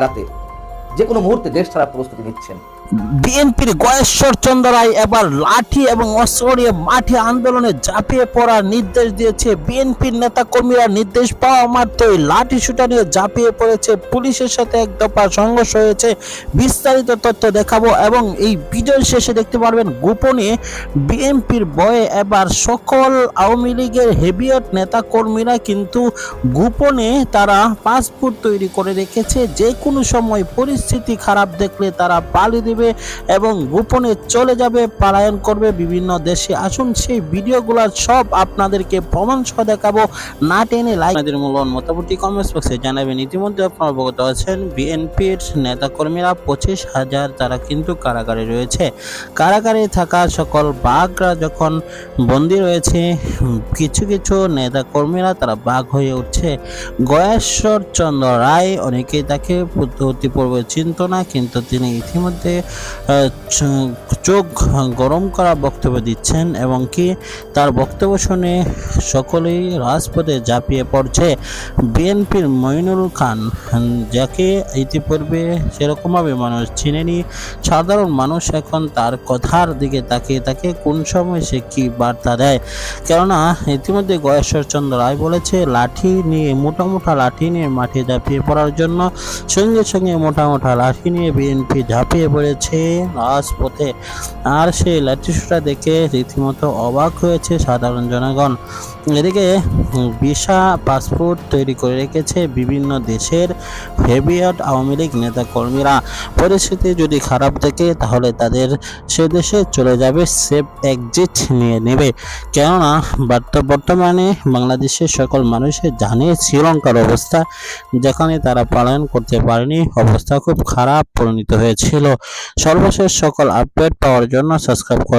Trate. যে কোনো মুহূর্তে দেশ ছাড়ার প্রস্তুতি নিচ্ছেন। বিএনপির গয়েশ্বর চন্দ্র রায় এবার লাঠি এবং অস্ত্র নিয়ে মাঠে আন্দোলনে ঝাঁপিয়ে পড়ার নির্দেশ দিয়েছে বিএনপির নেতা কর্মীরা নির্দেশ পাওয়া মাত্রই লাঠি শুটা নিয়ে ঝাঁপিয়ে পড়েছে পুলিশের সাথে এক দফা সংঘর্ষ হয়েছে। বিস্তারিত তথ্য দেখাবো এবং এই বিজয় শেষে দেখতে পারবেন গোপনে বিএনপির বয়ে এবার সকল আওয়ামী লীগের হেভিয়ট নেতা কর্মীরা কিন্তু গোপনে তারা পাসপোর্ট তৈরি করে রেখেছে। যে কোনো সময় পরিস্থিতি খারাপ দেখলে তারা পালিয়ে দেবে এবং গোপনে চলে যাবে, পলায়ন করবে বিভিন্ন দেশে। আসুন সেই ভিডিওগুলো সব আপনাদেরকে প্রমাণ সহ দেখাবো। না টেনে লাইক আপনাদের মূল্যবান মতামতটি কমেন্টস বক্সে জানাবেন। ইতিমধ্যে আপনারা অবগত আছেন, বিএনপির নেতাকর্মীরা পঁচিশ হাজার তারা কিন্তু কারাগারে রয়েছে। কারাগারে থাকা সকল বাঘরা যখন বন্দি রয়েছে, কিছু কিছু নেতাকর্মীরা তারা বাঘ হয়ে উঠছে। গয়েশ্বর চন্দ্র রায়, অনেকেই তাকে অতি পূর্বে চিনত না কিন্তু তিনি ইতিমধ্যে চোখ গরম করা বক্তব্য দিচ্ছেন এবং কি তার বক্তব্য শুনে সকলেই রাজপথে ঝাঁপিয়ে পড়ছে। বিএনপির মইনুল খান যাকে ইতিপূর্বে সেরকমভাবে মানুষ চিনেনি, সাধারণ মানুষ এখন তার কথার দিকে তাকিয়ে তাকে কোন সময় সে কি বার্তা দেয়? কেননা, ইতিমধ্যে গয়েশ্বর চন্দ্র রায় বলেছে, লাঠি নিয়ে, মোটা মোটা লাঠি নিয়ে মাঠে ঝাঁপিয়ে পড়ার জন্য সঙ্গে সঙ্গে মোটা মোটা লাঠি নিয়ে বিএনপি ঝাঁপিয়ে পড়েছে। রাজপথে আর সেই লাঠিসুটা দেখে রীতিমতো অবাক হয়েছে সাধারণ জনগণ। এদিকে ভিসা, পাসপোর্ট তৈরি করে রেখেছে বিভিন্ন দেশের হেভিয়ট আওয়ামী লীগ নেতা কর্মীরা পরিস্থিতি যদি খারাপ থাকে, তাহলে তাদের সে দেশে চলে যাবে, সেফ এক্সিট নিয়ে নেবে। কেননা, বর্ত- বর্তমানে বাংলাদেশের সকল মানুষের জানে শ্রীলঙ্কার অবস্থা, যেখানে তারা পালন করতে পারেনি। অবস্থা খুব খারাপ, পরিণত হয়েছিল। সর্বশেষ সকল আপডেট পাওয়ার জন্য সাবস্ক্রাইব করে